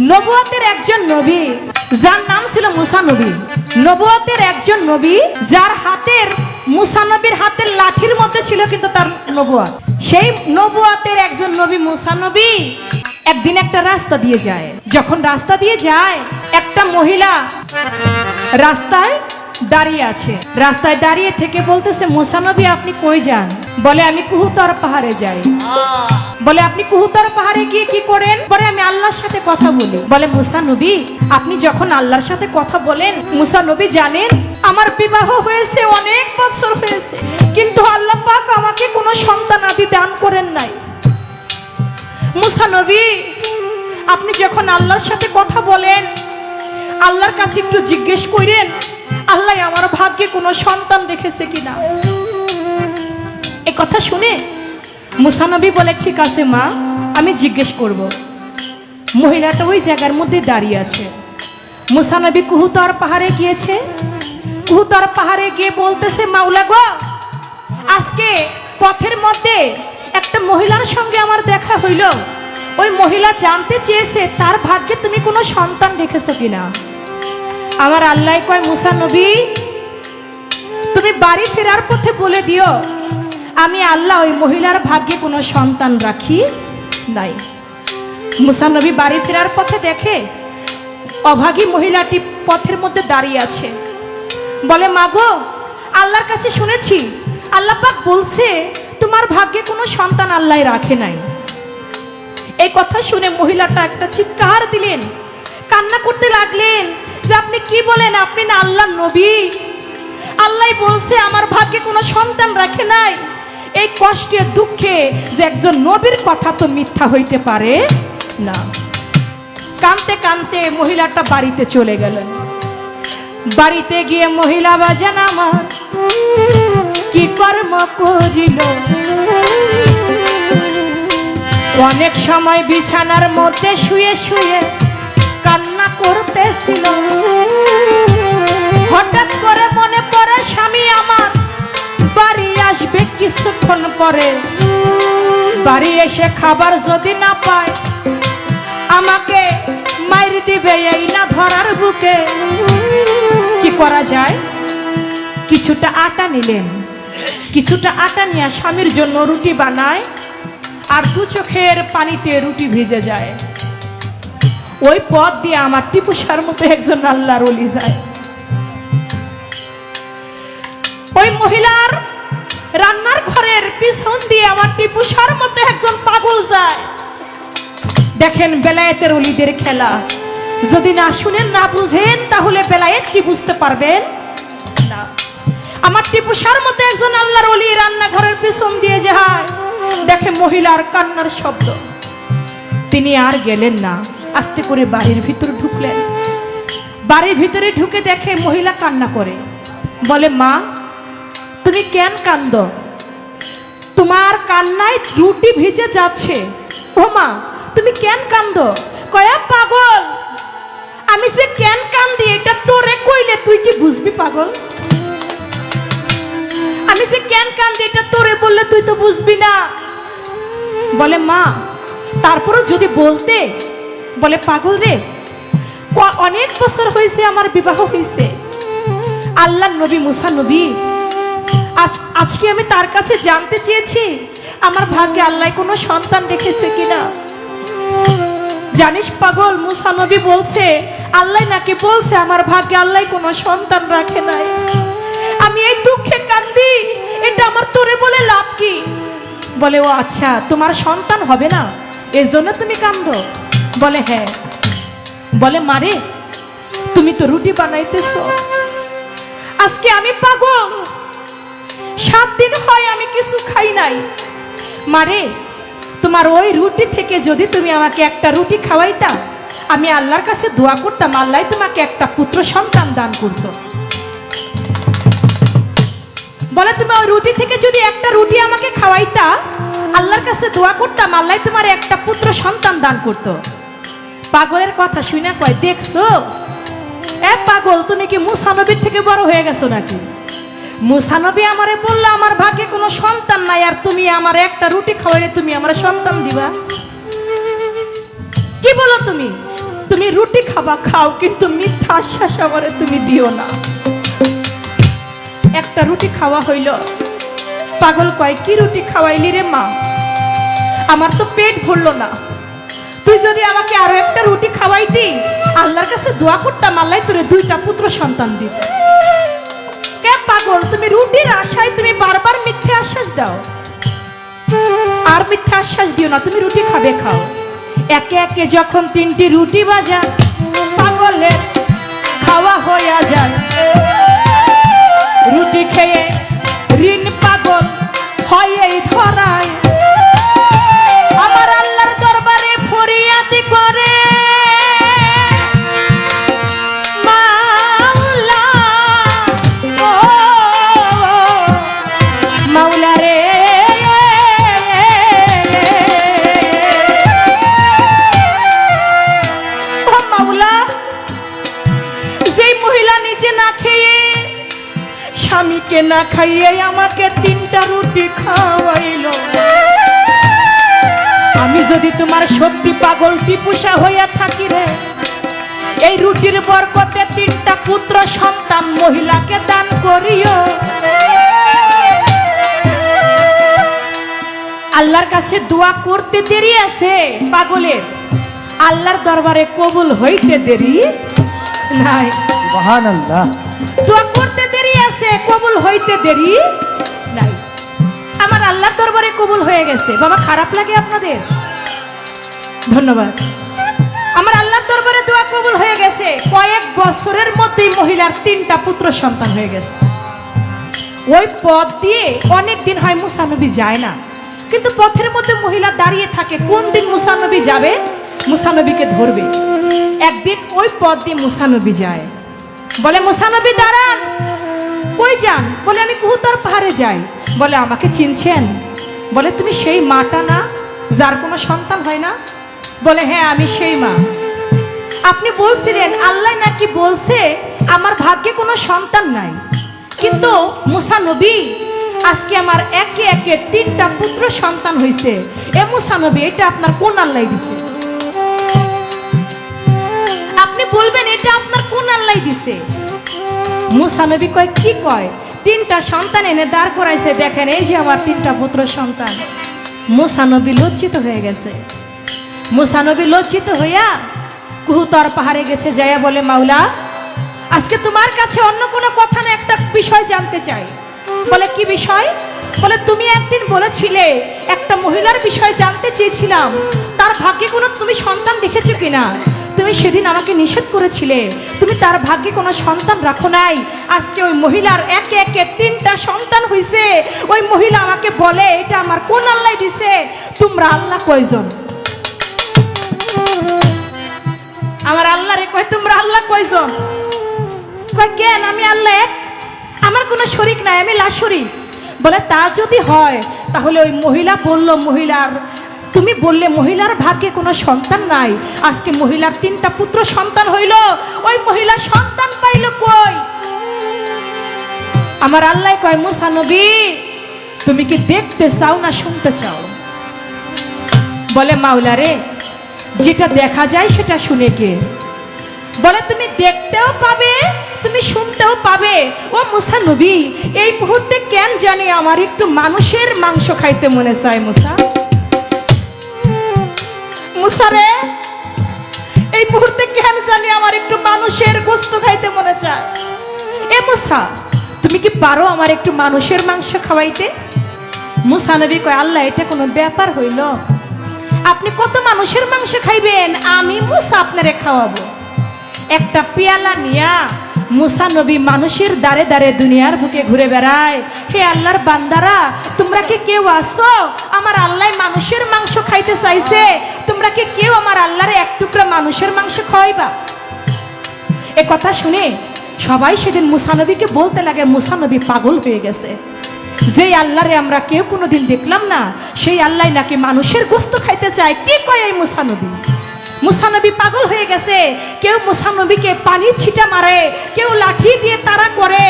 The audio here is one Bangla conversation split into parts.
নবুয়াতের একজন নবী, যার নাম ছিল মুসা নবী। নবুয়াতের একজন নবী, যার হাতের, মুসা নবীর হাতের লাঠির মধ্যে ছিল কিন্তু তার নবুয়াত। সেই নবুয়াতের একজন নবী, মুসা নবী, একদিন একটা রাস্তা দিয়ে যায়। যখন রাস্তা দিয়ে যায়, একটা মহিলা রাস্তায় দাঁড়িয়ে আছে। রাস্তায় দাঁড়িয়ে থেকে বলতেছে, মুসানবী, আপনি কই যান? বলে, আমি কুহুতর পাহাড়ে যাই। বলে, আপনি কুহুতর পাহাড়ে গিয়ে কি করেন? বলে আমি আল্লাহর সাথে কথা বলি। বলে মুসা নবী আপনি যখন আল্লাহর সাথে কথা বলেন মুসা নবী জানেন, আমার বিবাহ হয়েছে, অনেক বছর হয়েছে, কিন্তু আল্লাহ পাক আমাকে কোনো সন্তান আদি দান করেন নাই। মুসা নবী আপনি যখন আল্লাহর সাথে কথা বলেন, আল্লাহর কাছে একটু জিজ্ঞেস করেন আল্লাহ আমার ভাগ্যে কোনো সন্তান রেখেছে কিনা? এ কথা শুনে মুসানবী বলে, ঠিক আছে মা, আমি জিজ্ঞেস করব। মহিলাটা ওই জায়গার মধ্যে দাঁড়িয়ে আছে। মুসানবী কুহুতর পাহাড়ে গিয়েছে। কুহুতর পাহাড়ে গিয়ে বলতেছে, মাওলা গো, আজকে পথের মধ্যে একটা মহিলার সঙ্গে আমার দেখা হইল। ওই মহিলা জানতে চেয়েছে, তার ভাগ্যে তুমি কোনো সন্তান রেখেছো কিনা? আমার আল্লাহ কয়, মুসা নবী, তুমি বাড়ি ফেরার পথে বলে দিও, আমি আল্লাহ ওই মহিলার ভাগ্যে কোনো সন্তান রাখি নাই। মুসা নবী বাড়ি ফেরার পথে দেখে অভাগী মহিলাটি পথের মধ্যে দাঁড়িয়ে আছে। বলে মাগো আল্লাহর কাছে শুনেছি, আল্লাহ পাক বলছে, তোমার ভাগ্যে কোনো সন্তান আল্লাহ রাখে নাই। এই কথা শুনে মহিলাটা একটা চিৎকার দিলেন, কান্না করতে লাগলেন যে আপনি কি বলেন? আপনি না আল্লাহ নবী। আল্লাহ বলছে, আমার ভাগ্যে কোনো সন্তান রাখে নাই। এই কষ্টের দুঃখে যে একজন নবীর কথা তো মিথ্যা হইতে পারে না। কানতে কানতে মহিলাটা বাড়িতে চলে গেলেন। বাড়িতে গিয়ে মহিলা বাজান আমার, কি কর্ম করিল? অনেক সময় বিছানার মধ্যে শুয়ে শুয়ে কান্না করতেছিল। হঠাৎ করে মনে পড়ে, স্বামী, আমার বাড়ি আসবে কিছুক্ষণ পরে। বাড়ি এসে খাবার যদি না পায়, আমাকে মাইর দিবে এই না ধরার বুকে। কি করা যায়? কিছুটা আটা নিলেন। কিছুটা আটা নিয়ে স্বামীর জন্য রুটি বানায়, আর দু চোখের পানিতে রুটি ভিজে যায়। ওই পথ দিয়ে আমার টিপুসার মতো একজন আল্লাহর অলি যায়। ওই মহিলার রান্নার ঘরের পিছন দিয়ে আমার টিপুসার মধ্যে একজন পাগল যায়। দেখেন বেলায়েতের অলিদের খেলা। যদি না শুনেন, না বুঝেন, তাহলে বেলায়েত কি বুঝতে পারবেন? আমার টিপুসার মতো একজন আল্লাহর অলি রান্নাঘরের পিছন দিয়ে যে যায়। দেখে মহিলার কান্নার শব্দ। তিনি আর গেলেন না। আস্তে করে বাড়ির ভিতর ঢুকলেন। বাড়ির ভিতরে ঢুকে দেখে মহিলা কান্না করে। বলে, মা, তুমি কেন কান্দ? তোমার কান্নায় রুটি ভিজে যাচ্ছে। ও মা, তুমি কেন কান্দ? কয়া পাগল। আমি যে কেন কান্দি, এটা তোরে কইলে তুই কি বুঝবি পাগল? আমি যে কেন কান্দি, এটা তোরে বললে তুই তো বুঝবি না। বলে, মা, তারপরও যদি বলতে বলে, পাগল রে অনেক বছর হয়েছে আমার বিবাহ হয়েছে আল্লাহ নবী মুসা নবী, আজ, আজকে আমি তার কাছে জানতে চেয়েছি, আমার ভাগ্যে আল্লাহ কোনো সন্তান রেখেছে কিনা। জানিস পাগল, মুসা নবী বলছে, আল্লাহ নাকি বলছে আমার ভাগ্যে আল্লাহ কোনো সন্তান রাখে নাই। আমি এই দুঃখে কান্দি, এটা আমার তোরে বলে লাভ কি? বলে, ও আচ্ছা তোমার সন্তান হবে না এর জন্য তুমি কান্দো। বলে হ্যাঁ। বলে মারে তুমি তো রুটি বানাইতেছ। আজকে আমি পাগল। সাত দিন হয় আমি কিছু খাই নাই। মারে তোমার ওই রুটি থেকে যদি তুমি আমাকে একটা রুটি খাওয়াইতা, আমি আল্লাহর কাছে দোয়া করতাম, আল্লাহ তোমাকে একটা পুত্র সন্তান দান করত। বলে, তুমি ওই রুটি থেকে যদি একটা রুটি আমাকে খাওয়াইতা, আল্লাহর কাছে দোয়া করতাম, আল্লাহ তোমার একটা পুত্র সন্তান দান করত। পাগলের কথা শুনে কয়, দেখছ? এ পাগল, তুমি কি মুসানবীর থেকে বড় হয়ে গেছো নাকি? মুসানবী আমারে বলল, আমার ভাগ্যে কোনো সন্তান নাই, আর তুমি আমার একটা রুটি খাওয়াইলে তুমি আমার সন্তান দিবা। কি বলো তুমি? তুমি রুটি খাবা, খাও, কিন্তু মিথ্যা আশ্বাস আমারে তুমি দিও না। একটা রুটি খাওয়া হইল। পাগল কয়, কি রুটি খাওয়াইলি রে মা? আমার তো পেট ভরলো না। তুই যদি আমাকে আরও একটা রুটি খাওয়াইতি, আল্লাহর কাছে দোয়া করতাম, আল্লাহ তোরে দুইটা পুত্র সন্তান দিত। কে পাগল? তুমি রুটির আশায় তুমি বারবার মিথ্যে আশ্বাস দাও। আর মিথ্যা আশ্বাস দিও না, তুমি রুটি খাবে, খাও। একে একে যখন তিনটি রুটি বাজা পাগলের খাওয়া হইয়া যায়। রুটি খেয়ে ঋণ পাগল হয় এই ধরায়। না খাইয়ে আমাকে তিনটা রুটি খাওয়াইলো। আমি যদি তোমার সত্যি পাগল টিপুষা হইয়া থাকি রে এই রুটির বরকতে তিনটা পুত্র সন্তান মহিলাকে দান করিও। আল্লাহর কাছে দোয়া করতে দেরি আছে পাগলের। আল্লাহর দরবারে কবুল হইতে দেরি নাই। মহান আল্লাহ দোয়া করতে কবুল হইতে দেরি? নাই। আমার আল্লাহর দরবারে কবুল হয়ে গেছে। বাবা, খারাপ লাগে আপনাদের? ধন্যবাদ। আমার আল্লাহর দরবারে দোয়া কবুল হয়ে গেছে। কয়েক বছরের মধ্যেই মহিলার তিনটা পুত্র সন্তান হয়ে গেছে। ওই পথ দিয়ে অনেক দিন হয় মুসানবী যায় না। কিন্তু পথের মধ্যে মহিলা দাঁড়িয়ে থাকে। কোন দিন মুসানবী যাবে? মুসানবীকে ধরবে। একদিন ওই পথ দিয়ে মুসানবী যায়। বলে মুসানবী দাঁড়ান। কই যান? বলে, আমি কুহুতার পাহাড়ে যাই। বলে, আমাকে চিনছেন? বলে, তুমি সেই মাটা না, যার কোনো সন্তান হয় না? বলে হ্যাঁ আমি সেই মা। আপনি বলছিলেন, আল্লাহ নাকি বলছে, আমার ভাগ্যে কোনো সন্তান নাই। কিন্তু মুসা নবী, আজকে আমার একে একে তিনটা পুত্র সন্তান হয়েছে এ মুসা নবী, এটা আপনার কোন আল্লাহ দিছে? আপনি বলবেন, এটা আপনার কোন আল্লাহ দিছে? মুসা নবী কয়, কি কয়? তিনটা সন্তান এনে দাঁড় করাইছে, দেখেন এই যে আমার তিনটা পুত্র সন্তান। মুসানবী লজ্জিত হয়ে গেছে। মুসানবী লজ্জিত হইয়া কুহুতর পাহাড়ে গেছে, যাইয়া বলে, মাওলা, আজকে তোমার কাছে অন্য কোনো কথা না, একটা বিষয় জানতে চাই। বলে, কি বিষয়? বলে, তুমি একদিন বলেছিলে, একটা মহিলার বিষয় জানতে চেয়েছিলাম। তার ভাগ্যে কোনো তুমি সন্তান দেখেছ কিনা? তুমি সেদিন আমাকে নিষেধ করেছিলে। তুমি তার ভাগ্যে কোনো সন্তান রাখো নাই। আজকে ওই মহিলার একে একে তিনটা সন্তান হয়েছে ওই মহিলা আমাকে বলে, এটা আমার কোন আল্লাহ দিছে? তোমরা আল্লাহ কয়জন? আমার আল্লাহ রে কয়, তোমরা আল্লাহ কয়জন? কয়, কেন? আমি আল্লাহ এক। আমার কোনো শরিক নাই, আমি লাশরিক বলে, তা যদি হয়, তাহলে ওই মহিলা বলল, মহিলার তুমি বললে মহিলার ভাগ্যে কোনো সন্তান নাই। আজকে মহিলার তিনটা পুত্র সন্তান হইল। ওই মহিলা সন্তান পাইল কই? আমার আল্লাহ কয়, মুসা নবী, তুমি কি দেখতে চাও না শুনতে চাও? বলে, মাওলা রে, যেটা দেখা যায় সেটা শুনে কে? বলে, তুমি দেখতেও পাবে, তুমি শুনতেও পাবে। ও মুসা নবী, এই মুহূর্তে কেন জানি আমার একটু মানুষের মাংস খাইতে মনে চায় মুসা? মুসা রে, এই মুহূর্তে কেন জানি আমার একটু মানুষের গোস্ত খাইতে মনে চায়? এ মুসা, তুমি কি পারো আমার একটু মানুষের মাংস খাওয়াইতে? মুসা নবী কয়, আল্লাহ, এটা কোনো ব্যাপার হইল। আপনি কত মানুষের মাংস খাইবেন, আমি মুসা আপনারে খাওয়াবো। একটা পেয়ালা নিয়া মুসা নবী মানুষের দাঁড়ে দাঁড়ে দুনিয়ার বুকে ঘুরে বেড়ায়। হে আল্লাহর বান্দারা, তোমরা কি কেউ আসো আমার আল্লাহ মানুষের মাংস খাইতে চাইছে। তোমরা কি কেউ আমার আল্লাহরে এক টুকরা মানুষের মাংস খাওয়াইবা? এ কথা শুনে সবাই সেদিন মুসানবীকে বলতে লাগে মুসানবী পাগল হয়ে গেছে। যে আল্লাহরে আমরা কেউ কোনোদিন দেখলাম না, সেই আল্লাহ নাকি মানুষের গোস্ত খাইতে চায়। কি কয় এই মুসানবী মুসানবী পাগল হয়ে গেছে। কেউ মুসানবীকে পানি ছিটা মারে, কেউ লাঠি দিয়ে তারা করে।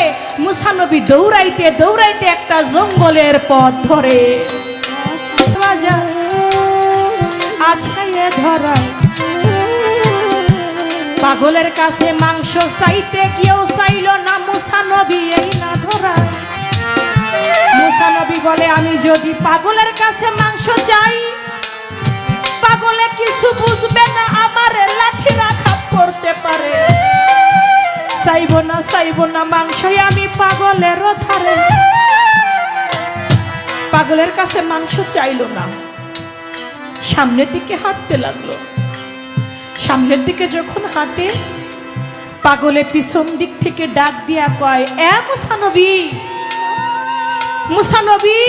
মুসানবী দৌড়াইতে দৌড়াইতে একটা জঙ্গলের পথ ধরে। ধরা। পাগলের কাছে মাংস চাইতে কেউ চাইল না মুসানবী এই না ধরায় মুসানবী বলে, আমি যদি পাগলের কাছে মাংস চাই পাগলে কিছু বুঝবে না, আমার লাঠি রাখাত করতে পারে। চাইব না চাইব না মাংসই আমি পাগলের ধারে। পাগলের কাছে মাংস চাইলো না। সামনের দিকে হাঁটতে লাগল। সামনের দিকে যখন হাঁটে, পাগলে পিছন দিক থেকে ডাক দিয়া কয়, এ মুসানবী মুসানবী!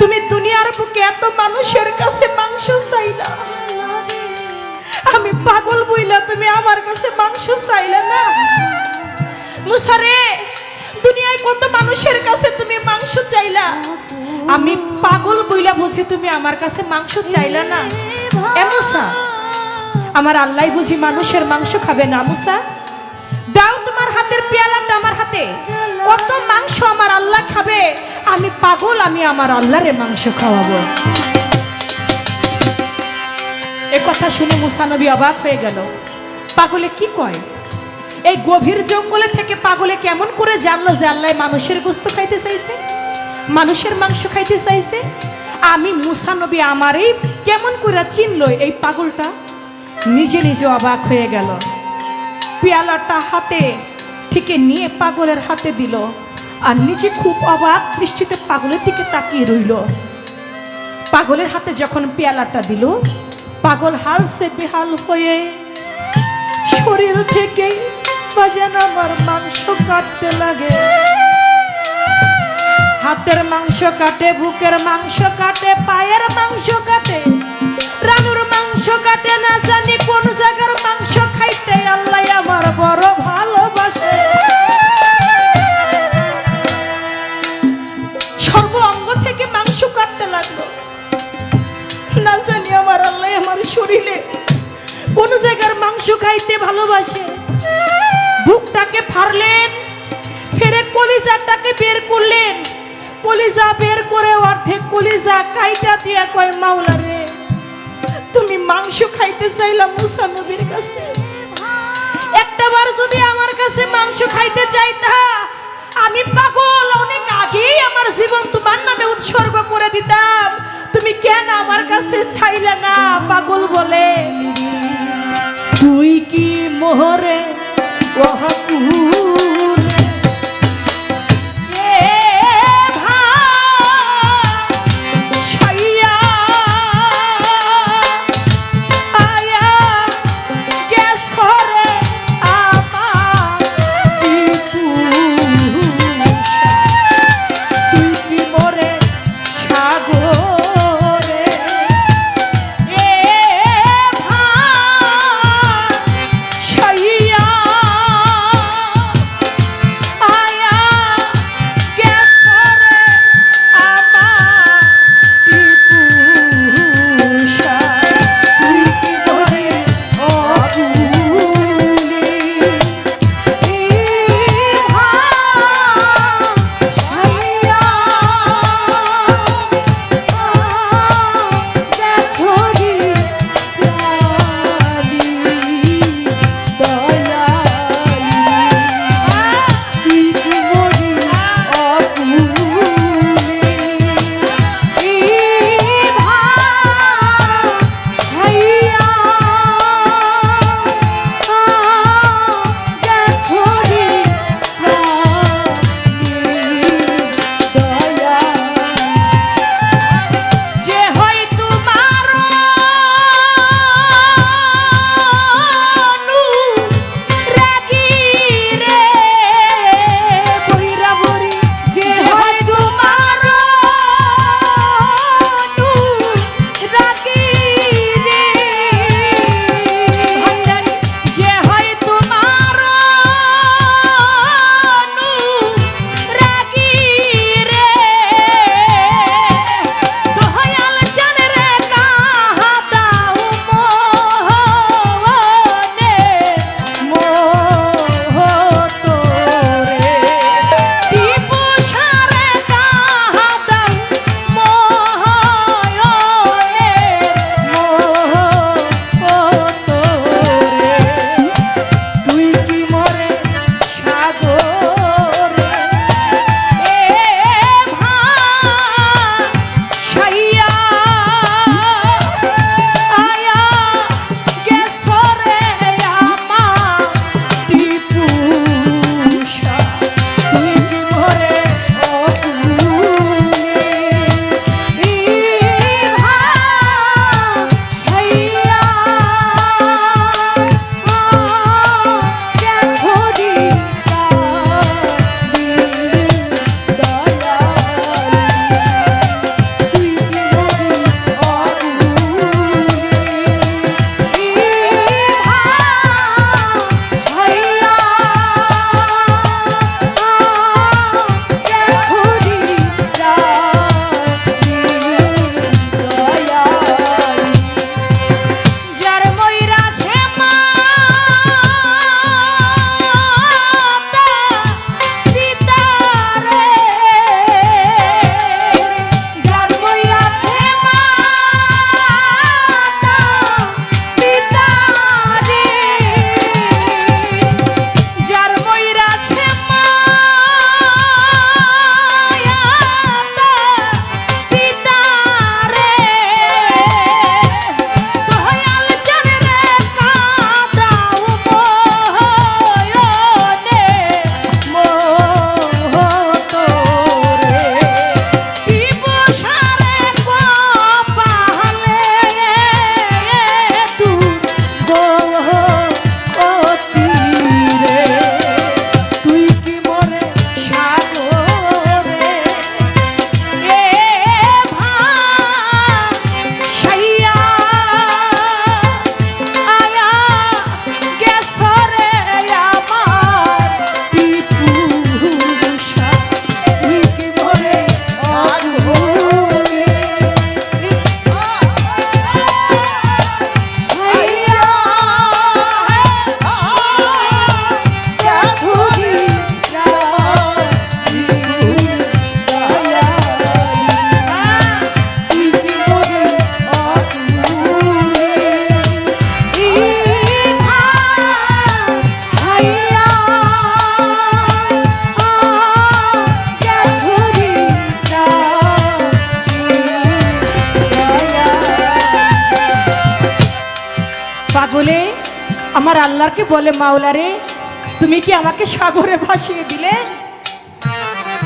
তুমি দুনিয়ার বুকে এত মানুষের কাছে মাংস চাইলা। আমি পাগল বইলা তুমি আমার কাছে মাংস চাইলা না। মুসারে দুনিয়ায় কত মানুষের কাছে তুমি মাংস চাইলা? আমি পাগল বইলা বুঝি তুমি আমার কাছে মাংস চাইলা না। এ মুসা, আমার আল্লাহ বুঝি মানুষের মাংস খাবে না মুসা। দাও তোমার হাতের পেয়ালাটা আমার হাতে। কত মাংস আমার আল্লাহ খাবে? আমি পাগল, আমি আমার আল্লাহরে মাংস খাওয়াবো। এ কথা শুনে মুসানবী অবাক হয়ে গেল। পাগলে কি কয়? এই গভীর জঙ্গলে থেকে পাগলে কেমন করে জানলো যে আল্লাহ মানুষের গোস্ত খাইতে চাইছে? মানুষের মাংস খাইতে চাইছে? আমি মুসানবী আমারই কেমন করে চিনল এই পাগলটা? নিজে নিজে অবাক হয়ে গেল। পেয়ালাটা হাতে থেকে নিয়ে পাগলের হাতে দিল আর নিজে খুব অবাক দৃষ্টিতে পাগলের দিকে তাকিয়ে রইল। পাগলের হাতে যখন পেয়ালাটা দিল, পাগল হালসে বেহাল হয়ে শরীর থেকেই বাজান আমার মাংস কাটতে লাগে। হাতের মাংস কাটে, বুকের মাংস কাটে, পায়ের মাংস কাটে। কাটে না জানি কোন জায়গার মাংস খাইতে আল্লাহ আমার বড় ভালোবাসে। সর্ব অঙ্গ থেকে মাংস কাটতে লাগল। না জানি আমার আল্লাহ আমার শরীরে কোন জায়গার মাংস খাইতে ভালোবাসে। বুকটাকে ফাড়লেন, ফেরে কলিজাটাকে বের করলেন। কলিজা বের করে অর্ধেক কলিজা কাইটা দিয়া কয় মাওলা রে তুমি মাংস খাইতে চাইলাম মুসা নবীর কাছে। একটা বার যদি আমার কাছে মাংস খাইতে চাইতা, আমি পাগল, অনেক আগেই আমার জীবন তোমার নামে উৎসর্গ করে দিতাম। তুমি কেন আমার কাছে চাইলে না, পাগল বলে? তুই কি মোহরে ওহাকুর বলে, মাওলারে, তুমি কি আমাকে সাগরে ভাসিয়ে দিলে?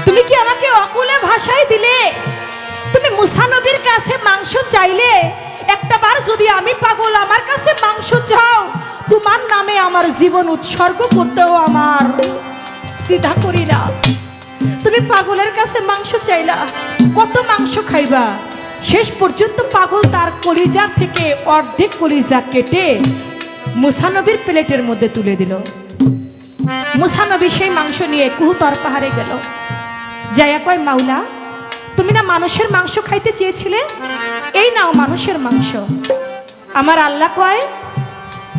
তুমি কি আমাকে অকুলে ভাসায় দিলে? তুমি মুসানবীর কাছে মাংস চাইলে? একটা বার যদি আমি পাগল আমার কাছে মাংস চাও, তোমার নামে আমার জীবন উৎসর্গ করতেও আমার দ্বিধা করি না। তুমি পাগলের কাছে মাংস চাইলা, কত মাংস খাইবা? শেষ পর্যন্ত পাগল তার কলিজা থেকে অর্ধেক কলিজা কেটে মুসানবীর প্লেটের মধ্যে তুলে দিল। মুসানবী সেই মাংস নিয়ে কুহুতর পাহাড়ে গেল। জায়া কয়, মাওলা, তুমি না মানুষের মাংস খাইতে চেয়েছিলে? এই নাও মানুষের মাংস। আমার আল্লাহ কয়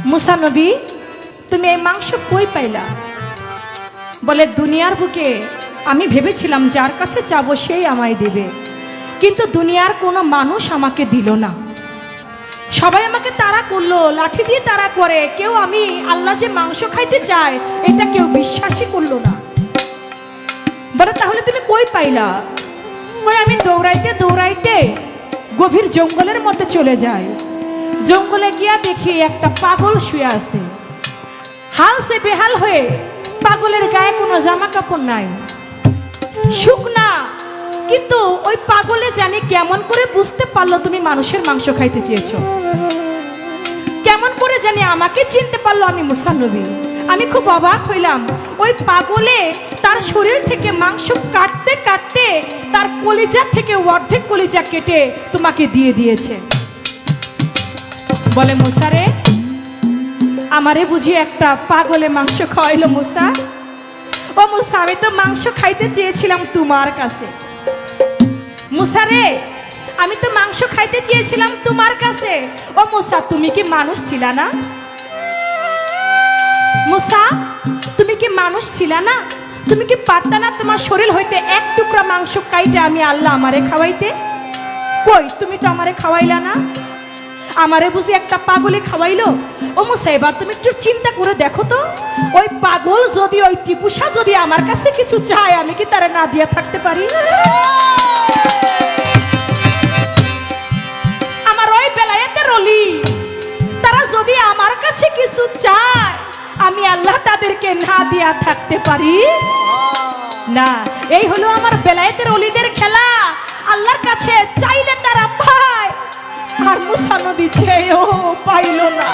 মুসানবী তুমি এই মাংস কই পাইলা? বলে, দুনিয়ার বুকে আমি ভেবেছিলাম যার কাছে যাব সেই আমায় দেবে। কিন্তু দুনিয়ার কোনো মানুষ আমাকে দিল না। সবাই আমাকে তাড়া করল, লাঠি দিয়ে তাড়া করে। কেউ আমি আল্লাহ যে মাংস খাইতে চায়, এটা কেউ বিশ্বাসই করল না। বলে, তাহলে তুমি কই পাইলা? কই আমি দৌড়াইতে দৌড়াইতে গভীর জঙ্গলের মধ্যে চলে যাই। জঙ্গলে গিয়া দেখি একটা পাগল শুয়ে আছে। হাল সে বেহাল হয়ে পাগলের গায়ে কোনো জামা কাপড় নাই। শুকনা কিন্তু ওই পাগলে জানি কেমন করে বুঝতে পারল তুমি মানুষের মাংস খাইতে চেয়েছো? কেমন করে জানি আমাকে চিনতে পারল আমি মুসানবী আমি খুব অবাক হইলাম। ওই পাগলে তার শরীর থেকে মাংস কাটতে কাটতে তার কলিজা থেকে অর্ধেক কলিজা কেটে তোমাকে দিয়ে দিয়েছে। বলে মুসারে আমারে বুঝি একটা পাগলে মাংস খাওয়াইলো মুসা? ও মুসা, আমি তো মাংস খাইতে চেয়েছিলাম তোমার কাছে। মুসারে আমি তো মাংস খাইতে চেয়েছিলাম তোমার কাছে। ও মুসা, তুমি কি মানুষ ছিলা না? মুসা, তুমি কি মানুষ ছিলা না? তুমি কি পারতা না তোমার শরীর হইতে এক টুকরা মাংস কাইটে আমি আল্লাহ আমারে খাওয়াইতে? কই, তুমি তো আমারে খাওয়াইলা না? আমারে বুঝি একটা পাগলে খাওয়াইলো? ও মুসা, এবার তুমি একটু চিন্তা করে দেখো তো। ওই পাগল যদি, ওই টিপুসা যদি আমার কাছে কিছু চায়, আমি কি তারা না দিয়ে থাকতে পারি? অলি তারা যদি আমার কাছে কিছু চায়, আমি আল্লাহ তাদেরকে না দিয়া থাকতে পারি? না, এই হলো আমার বেলায়েতের অলিদের খেলা। আল্লাহর কাছে চাইলে তারা পায়, আর মুসানবী চেয়েও পাইল না।